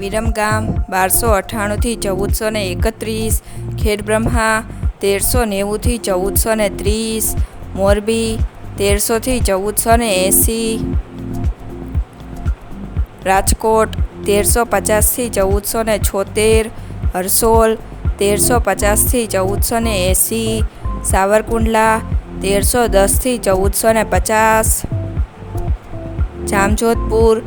વિરમગામ, બારસો અઠ્ઠાણુંથી ચૌદસો ને એકત્રીસ, ખેડબ્રહ્મા, તેરસો નેવુંથી ચૌદસો ને ત્રીસ, મોરબી, તેરસોથી ચૌદસો ને એંસી, રાજકોટ, તેરસો પચાસથી ચૌદસો ને છોતેર, હરસોલ, તેરસો પચાસથી ચૌદસો ને એંસી, સાવરકુંડલા, તેરસો દસથી ચૌદસો ને પચાસ, જામજોધપુર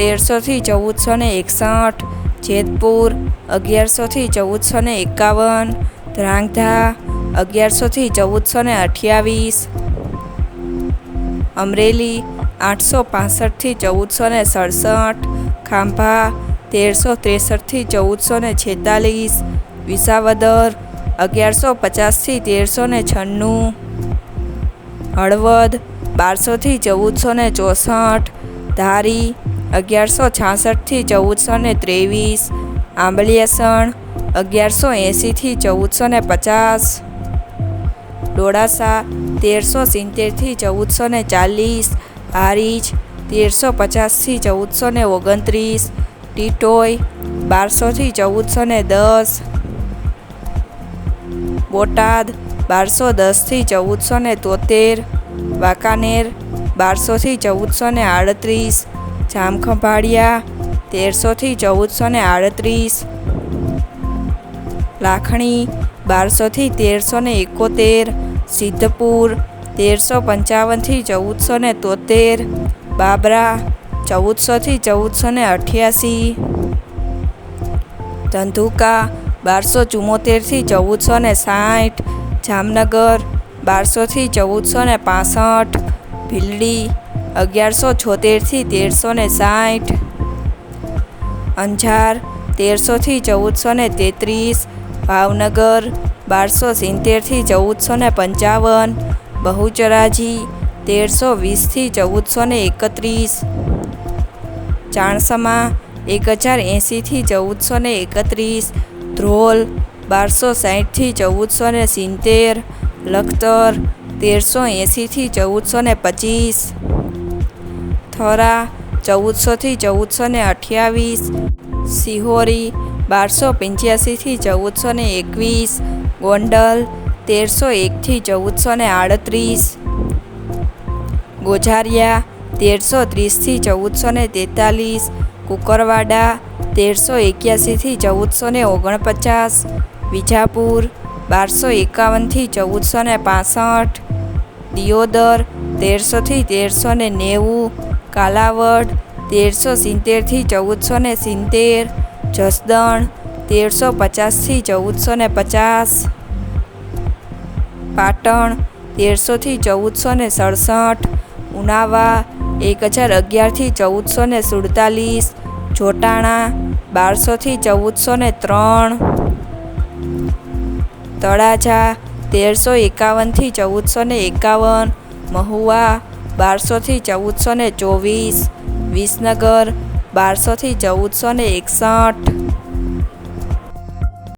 તેરસોથી ચૌદસો ને એકસઠ, જેતપુર અગિયારસોથી ચૌદસો ને એકાવન ધ્રાંગધા અગિયારસોથી ચૌદસો ને અઠ્યાવીસ, અમરેલી આઠસો પાસઠથી ચૌદસો ને સડસઠ, ખાંભા તેરસો ત્રેસઠથી ચૌદસો ને છેતાલીસ, વિસાવદર અગિયારસો પચાસથી તેરસો ને છન્નું, હળવદ બારસોથી ચૌદસો ને ચોસઠ, ધારી અગિયારસો છાસઠથી ચૌદસો ને ત્રેવીસ આંબલિયાસણ અગિયારસો એંસીથી ચૌદસો ને પચાસ, ડોળાસા તેરસો સિત્તેરથી ચૌદસો ને ચાલીસ, હારીજ તેરસો પચાસથી ચૌદસો ને ઓગણત્રીસ, ટીટોય બારસોથી ચૌદસો ને દસ, બોટાદ બારસો દસથી ચૌદસો ને તોતેર, વાંકાનેર બારસોથી ચૌદસો ને આડત્રીસ જામખંભાળિયા તેરસોથી ચૌદસો ને આડત્રીસ. લાખણી, બારસોથી તેરસો ને એકોતેર. સિદ્ધપુર, તેરસો પંચાવનથી ચૌદસો ને તોતેર. બાબરા, ચૌદસોથી ચૌદસો ને અઠ્યાસી. ધંધુકા, બારસો ચુમ્મોતેરથી ચૌદસો ને સાઠ. જામનગર, બારસોથી ચૌદસો ને પાસઠ. ભીલડી અગિયારસો છોતેરથી તેરસો ને સાઠ. અંજાર તેરસોથી ચૌદસો ને તેત્રીસ. ભાવનગર બારસો સિત્તેરથી ચૌદસો ને પંચાવન. બહુચરાજી તેરસો વીસથી ચૌદસો ને એકત્રીસ. ચાણસમા એક હજાર એંસીથી ચૌદસો ને એકત્રીસ. ધ્રોલ બારસો સાઠથી ચૌદસો ને સિત્તેર. લખતર તેરસો એંસીથી ચૌદસો ને પચીસ. થરા ચૌદસોથી ચૌદસો ને અઠ્યાવીસ, સિહોરી બારસો પંચ્યાસીથી ચૌદસો ને એકવીસ, ગોંડલ તેરસો એકથી ચૌદસો ને આડત્રીસ, ગોઝારિયા તેરસો ત્રીસથી ચૌદસો ને તેતાલીસ, કુકરવાડા તેરસો એક્યાસીથી ચૌદસો ને ઓગણપચાસ, વિજાપુર બારસો એકાવનથી ચૌદસો ને પાસઠ, દિયોદર તેરસોથી તેરસો ને નેવું, કાલાવડ, તેરસો સિત્તેરથી ચૌદસો ને સિત્તેર, જસદણ, તેરસો પચાસથી ચૌદસો ને પચાસ, પાટણ, તેરસોથી ચૌદસો ને સડસઠ, ઉનાવા એક હજાર અગિયારથી ચૌદસો ને સુડતાલીસ, જોટાણા, બારસોથી ચૌદસો ને ત્રણ, તળાજા, તેરસો એકાવનથી ચૌદસો ને એકાવન મહુવા બારસોથી ચૌદસો ને ચોવીસ. વિસનગર બારસોથી ચૌદસો ને એકસઠ.